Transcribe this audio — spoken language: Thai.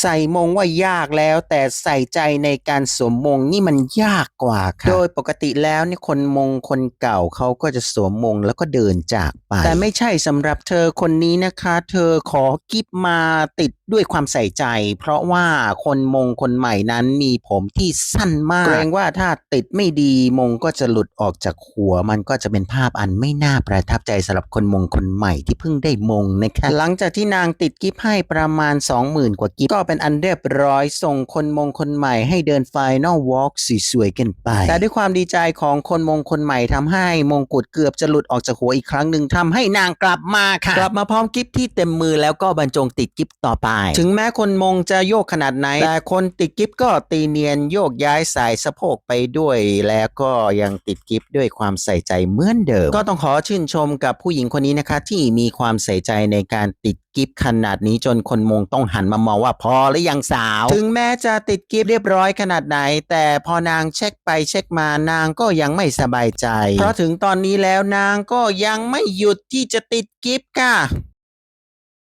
ใส่มงว่ายากแล้ว แต่ใส่ใจในการสวมมงนี่มันยากกว่าค่ะโดยปกติแล้วเนี่ยคนมงคนเก่าเขาก็จะสวมมงแล้วก็เดินจากไป แต่ไม่ใช่สำหรับเธอคนนี้นะคะ เธอขอกิฟมาติดด้วยความใส่ใจ เพราะว่าคนมงคนใหม่นั้นมีผมที่สั้นมากเกรงว่าถ้าติดไม่ดีมงก็จะหลุดออกจากหัว มันก็จะเป็นภาพอันไม่น่าประทับใจสำหรับคนมงคนใหม่ที่เพิ่งได้มงนะคะหลังจากที่นางติดกิฟให้ประมาณ 20,000 กว่ากิฟก็เป็นอันเรียบร้อยส่งคนมงคนใหม่ให้เดินไฟนอลวอล์กสวยๆกันไป แต่ด้วยความดีใจของคนมงคนใหม่ทำให้มงกุฎเกือบจะหลุดออกจากหัวอีกครั้งหนึ่งทำให้นางกลับมาค่ะ กลับมาพร้อมกิฟที่เต็มมือแล้วก็บรรจงติดกิฟต่อไป ถึงแม้คนมงจะโยกขนาดไหน แต่คนติดกิฟก็ตีเนียนโยกย้ายสายสะโพกไปด้วย แล้วก็ยังติดกิฟด้วยความใส่ใจเหมือนเดิม ก็ต้องขอชื่นชมกับผู้หญิงคนนี้นะคะที่มีความใส่ใจในการติด กิฟขนาดนี้จนคนมงต้องหันมามองว่าพอหรือยังสาว ถึงแม้จะติดกิฟเรียบร้อยขนาดไหน แต่พอนางเช็คไปเช็คมานางก็ยังไม่สบายใจ เพราะถึงตอนนี้แล้วนางก็ยังไม่หยุดที่จะติดกิฟค่ะ